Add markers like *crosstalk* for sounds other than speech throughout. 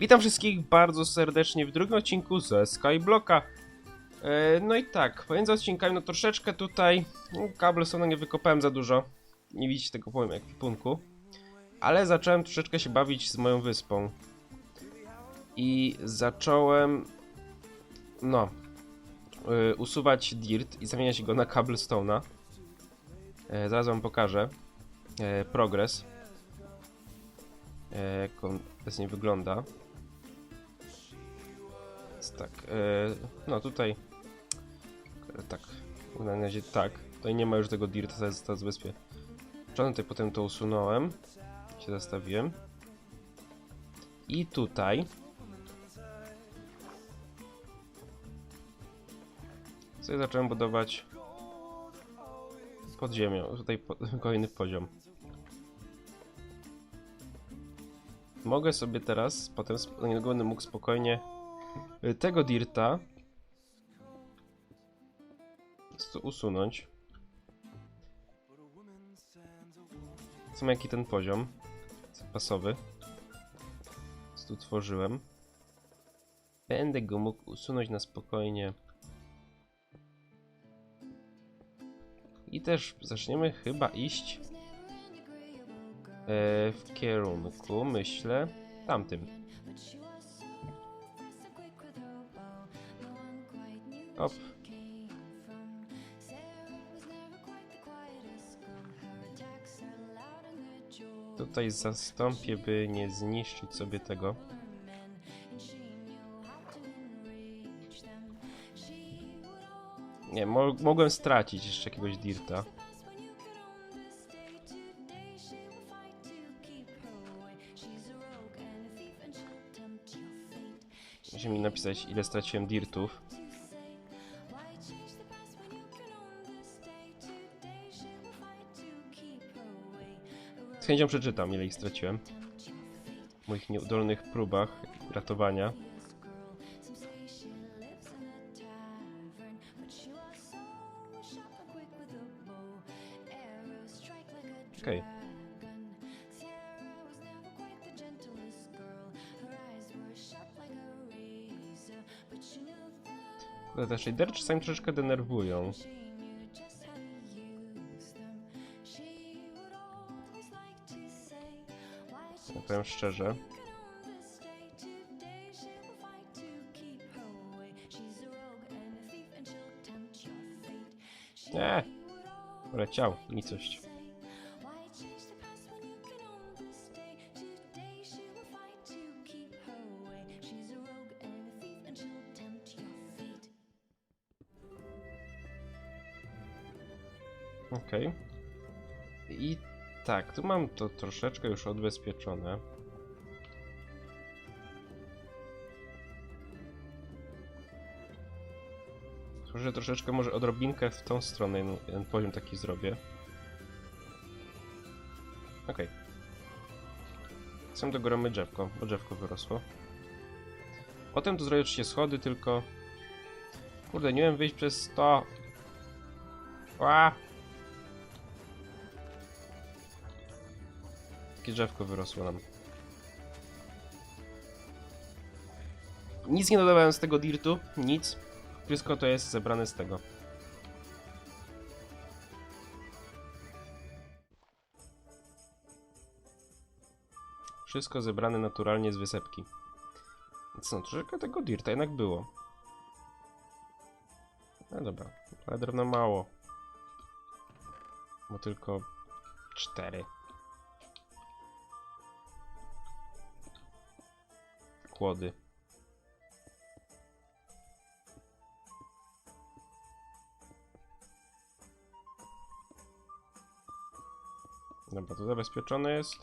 Witam wszystkich bardzo serdecznie w drugim odcinku ze Skyblocka. E, no i tak, pomiędzy odcinkami no troszeczkę tutaj no, Cobblestone nie wykopałem za dużo. Nie widzicie tego powiem ekwipunku. Ale zacząłem troszeczkę się bawić z moją wyspą. I zacząłem no e, usuwać dirt i zamieniać go na cobblestone'a. E, zaraz wam pokażę e, progres. E, jak on obecnie wygląda. Tak, e, no tutaj e, tak, na razie tak. Tutaj nie ma już tego dirta, to jest z wyspie. Tutaj potem to usunąłem, się zastawiłem. I tutaj sobie zacząłem budować pod ziemią. Tutaj *laughs* kolejny poziom. Mogę sobie teraz, potem będę mógł spokojnie tego dirta usunąć. Są jaki ten poziom zapasowy. Tu tworzyłem. Będę go mógł usunąć na spokojnie. I też zaczniemy chyba iść e, w kierunku, myślę, tamtym. Hop. Tutaj zastąpię, by nie zniszczyć sobie tego. Nie, mo mogłem stracić jeszcze jakiegoś dirta. Musi mi napisać, ile straciłem dirtów. Chęcią przeczytam, ile ich straciłem. W moich nieudolnych próbach ratowania. Okej. Okay. Te shadery czasami troszeczkę denerwują. Ja powiem szczerze. Nie. Leciał, nicość. Okej. I tak, tu mam to troszeczkę już odbezpieczone. Może troszeczkę, może odrobinkę w tą stronę jeden, jeden poziom taki zrobię. Okej. Sam dogoramy drzewko, bo drzewko wyrosło. Potem tu zrobię oczywiście schody, tylko... Kurde, nie wiem wyjść przez to. Ła! Takie drzewko wyrosło nam. Nic nie dodawałem z tego dirtu, nic. Wszystko to jest zebrane z tego. Wszystko zebrane naturalnie z wysepki. Więc no, troszeczkę tego dirta jednak było. No dobra, ale drewna mało. Bo tylko cztery. Kłody. Dobra, to zabezpieczone jest.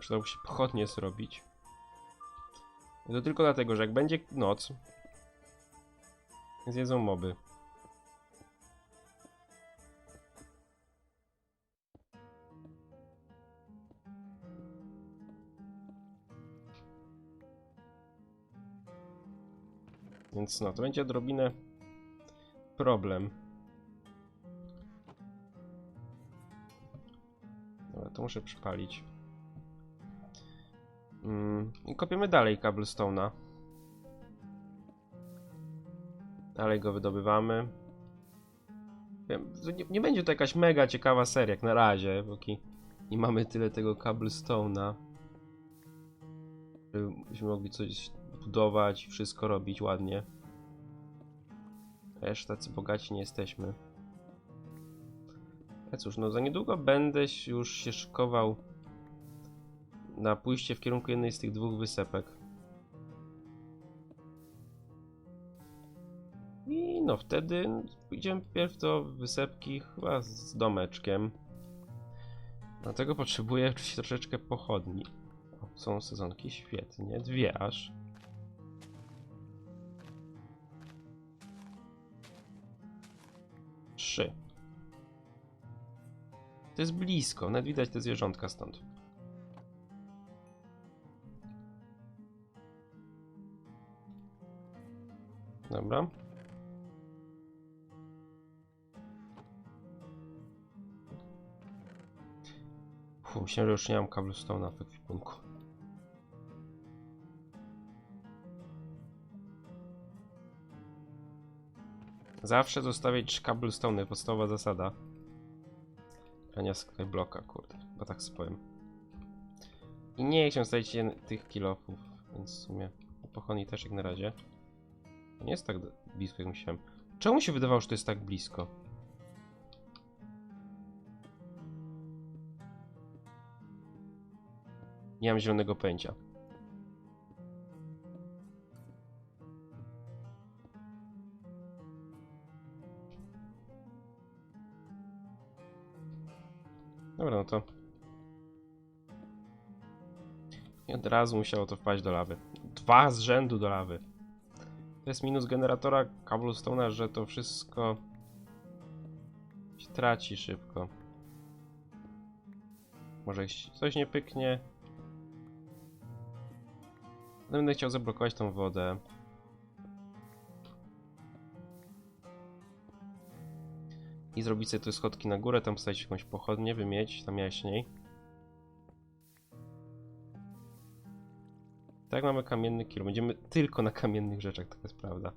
Przydałoby się pochodnie zrobić. To tylko dlatego, że jak będzie noc, zjedzą moby. Więc no, to będzie odrobinę problem. Dobra, to muszę przypalić. Mm, I kopiemy dalej cobblestone'a. Dalej go wydobywamy. Nie, nie będzie to jakaś mega ciekawa seria, jak na razie, póki nie mamy tyle tego cobblestone'a. Żebyśmy mogli coś budować, wszystko robić ładnie. Też tacy bogaci nie jesteśmy. Ale cóż, no za niedługo będę już się szykował na pójście w kierunku jednej z tych dwóch wysepek. I no wtedy pójdziemy pierw do wysepki chyba z domeczkiem. Dlatego potrzebuję oczywiście troszeczkę pochodni. O, są sezonki, świetnie, dwie aż. Trzy. To jest blisko, nawet widać te zwierzątka stąd. Dobra. Fu, myślałem, że już nie mam cobblestone'a w ekwipunku. Zawsze zostawiać cobblestone'y, podstawowa zasada. Grania skybloka, kurde, bo tak spowiem. I nie chciałem stawić tych kilofów, więc w sumie pochodni też jak na razie. Nie jest tak blisko jak myślałem. Czemu się wydawało, że to jest tak blisko? Nie mam zielonego pęcia. To. I od razu musiało to wpaść do lawy. Dwa z rzędu do lawy. To jest minus generatora cobblestone'a, że to wszystko się traci szybko. Może coś nie pyknie. Będę chciał zablokować tą wodę. I zrobić sobie tu schodki na górę, tam postawić jakąś pochodnię, wymieć tam jaśniej. Tak mamy kamienny kilo. Będziemy tylko na kamiennych rzeczach, taka jest prawda.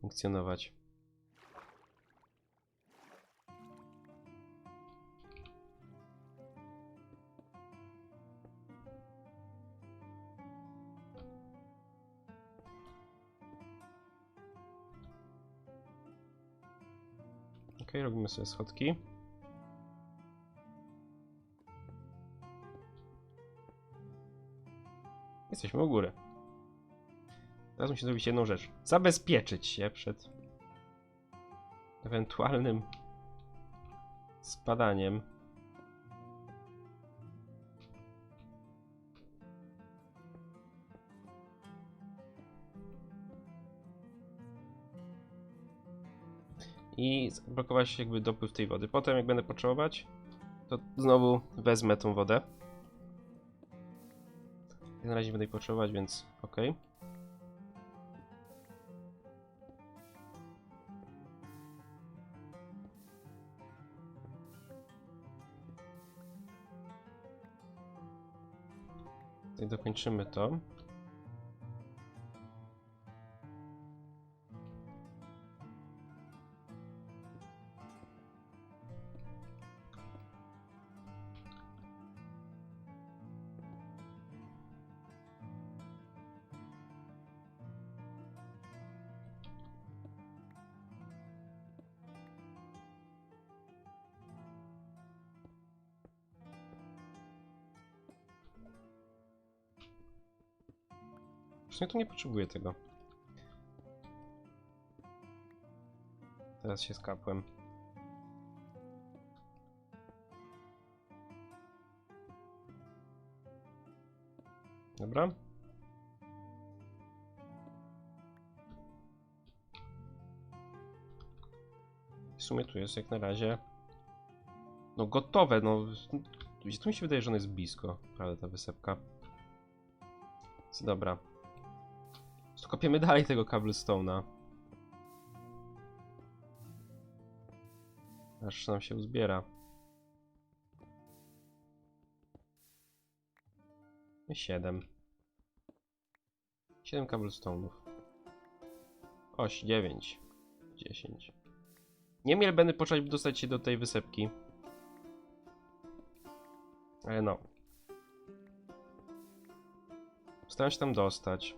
Funkcjonować. Ok, robimy sobie schodki. Jesteśmy u góry. Teraz musimy zrobić jedną rzecz. Zabezpieczyć się przed ewentualnym spadaniem. I zablokować jakby dopływ tej wody. Potem jak będę potrzebować, to znowu wezmę tą wodę. Na razie będę jej potrzebować, więc ok. Dokończymy to. Właśnie tu nie potrzebuję tego. Teraz się skapłem. Dobra. W sumie tu jest jak na razie. No gotowe, no. Tu mi się wydaje, że ono jest blisko, prawda, ta wysepka. Dobra. Tu kopiemy dalej tego cobblestone'a. Aż nam się uzbiera. Siedem. 7 cobblestone'ów. 8, 9, 10. Nie mieli będę począć dostać się do tej wysepki. Ale no. Staram się tam dostać.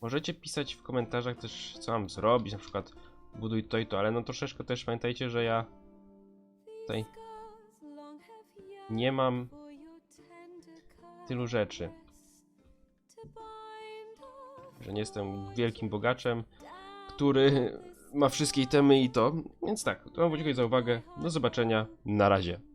Możecie pisać w komentarzach też, co mam zrobić, na przykład buduj to i to, ale no troszeczkę też pamiętajcie, że ja tutaj nie mam tylu rzeczy. Że nie jestem wielkim bogaczem, który ma wszystkie itemy i to. Więc tak, to wam dziękuję za uwagę. Do zobaczenia. Na razie.